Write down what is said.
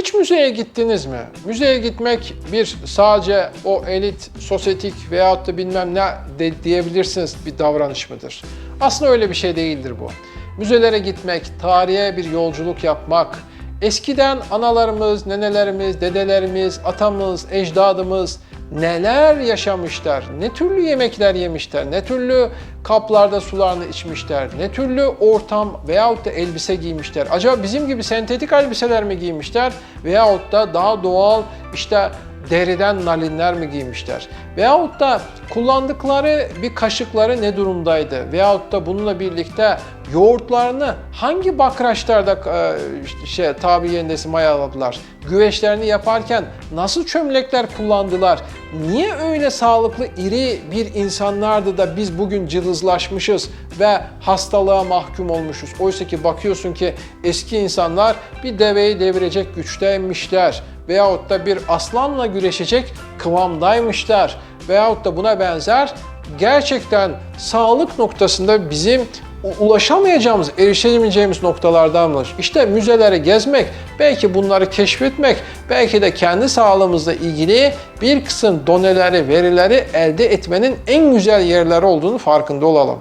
Hiç müzeye gittiniz mi? Müzeye gitmek bir sadece o elit, sosyetik veyahut da bilmem ne de diyebilirsiniz bir davranış mıdır? Aslında öyle bir şey değildir bu. Müzelere gitmek, tarihe bir yolculuk yapmak, eskiden analarımız, nenelerimiz, dedelerimiz, atamız, ecdadımız neler yaşamışlar, ne türlü yemekler yemişler, ne türlü kaplarda sularını içmişler, ne türlü ortam veyahut da elbise giymişler. Acaba bizim gibi sentetik elbiseler mi giymişler veyahut da daha doğal işte deriden nalinler mi giymişler? Veyahut da kullandıkları bir kaşıkları ne durumdaydı? Veyahut da bununla birlikte yoğurtlarını hangi bakraçlarda e, şey, tabi yendesi mayaladılar? Güveçlerini yaparken nasıl çömlekler kullandılar? Niye öyle sağlıklı iri bir insanlardı da biz bugün cılızlaşmışız ve hastalığa mahkum olmuşuz? Oysa ki bakıyorsun ki eski insanlar bir deveyi devirecek güçteymişler veyahut da bir aslanla güreşecek kıvamdaymışlar veyahut da buna benzer gerçekten sağlık noktasında bizim ulaşamayacağımız, erişemeyeceğimiz noktalardandır. İşte müzeleri gezmek, belki bunları keşfetmek, belki de kendi sağlığımızla ilgili bir kısım doneleri, verileri elde etmenin en güzel yerleri olduğunu farkında olalım.